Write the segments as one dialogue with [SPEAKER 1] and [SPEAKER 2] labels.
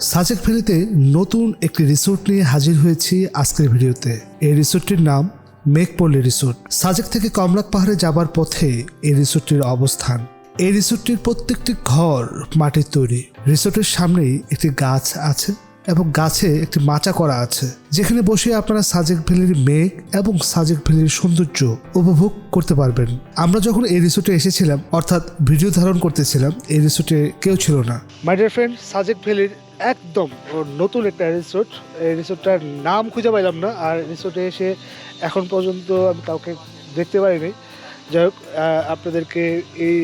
[SPEAKER 1] সাজেক ভ্যালিতে নতুন একটি রিসোর্ট নিয়ে হাজির হয়েছি আজকের ভিডিওতে। এই রিসোর্টটির নাম মেঘপল্লী রিসোর্ট। সাজেক থেকে কমলাক পাহাড়ে যাবার পথে এই রিসোর্টটির অবস্থান। এই রিসোর্টটির প্রত্যেকটি ঘর মাটির তৈরি। রিসোর্টের সামনেই একটি গাছ আছে এবং গাছে একটি মাচা করা আছে। যেখানে বসে আপনারা সাজেক ভ্যালির মেঘ এবং সাজেক ভ্যালির সৌন্দর্য উপভোগ করতে পারবেন। আমরা যখন এই রিসোর্টে এসেছিলাম, অর্থাৎ ভিডিও ধারণ করতেছিলাম, এই রিসোর্টে কেউ ছিল না। মাই ডিয়ার ফ্রেন্ড সাজেক ভ্যালির একদম নতুন একটা রিসোর্ট এই রিসোর্টটার নাম খুঁজে পাইলাম না, আর রিসোর্টে এসে এখন পর্যন্ত আমি কাউকে দেখতে পারিনি। যাই হোক আপনাদেরকে এই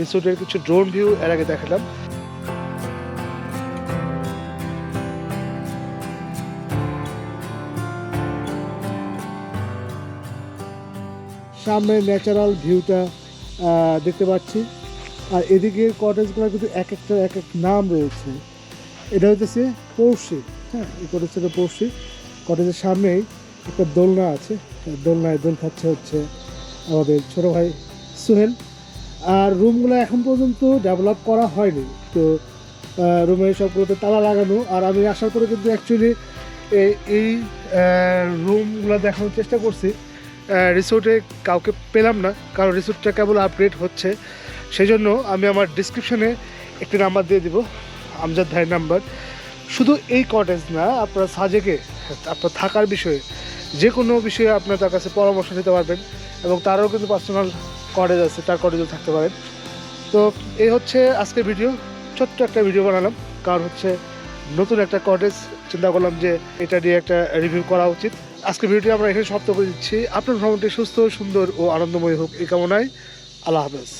[SPEAKER 1] রিসোর্টের কিছু ড্রোন ভিউ এর আগে দেখালাম। সামনে ন্যাচারাল ভিউটা দেখতে পাচ্ছি। আর এদিকে কটেজগুলো কিন্তু এক একটা, এক এক নাম রয়েছে। এটা হচ্ছে পড়শি হ্যাঁ এই কটেজটা পড়শি। কটেজের সামনেই একটা দোলনা আছে দোলনায় দোল খাচ্ছে হচ্ছে আমাদের ছোট ভাই সুহেল। আর রুমগুলো এখন পর্যন্ত ডেভেলপ করা হয়নি। তো রুমে সবগুলোতে তালা লাগানো। আর আমি আসার পরে কিন্তু অ্যাকচুয়ালি এই রুমগুলো দেখানোর চেষ্টা করছি। রিসোর্টে কাউকে পেলাম না, কারণ রিসোর্টটা কেবল আপগ্রেড হচ্ছে। সেই জন্য আমি আমার ডিসক্রিপশনে একটি নাম্বার দিয়ে দিব। আমজাদ ভাইয়ের নাম্বার। শুধু এই কটেজ না, আপনার সাজেকে, আপনার থাকার বিষয়ে যে কোনো বিষয়ে আপনার তার কাছে পরামর্শ নিতে পারবেন এবং তারও কিন্তু পার্সোনাল কটেজ আছে, তার কটেজও থাকতে পারেন। তো এই হচ্ছে আজকের ভিডিও ছোট্ট একটা ভিডিও বানালাম। কারণ হচ্ছে নতুন একটা কটেজ চিন্তা করলাম যে এটা নিয়ে একটা রিভিউ করা উচিত। আজকের ভিডিওটি আমরা এখানে সমাপ্ত করে দিচ্ছি। আপনার ভ্রমণটি সুস্থ, সুন্দর ও আনন্দময় হোক এই কামনায়। আল্লাহ হাফেজ।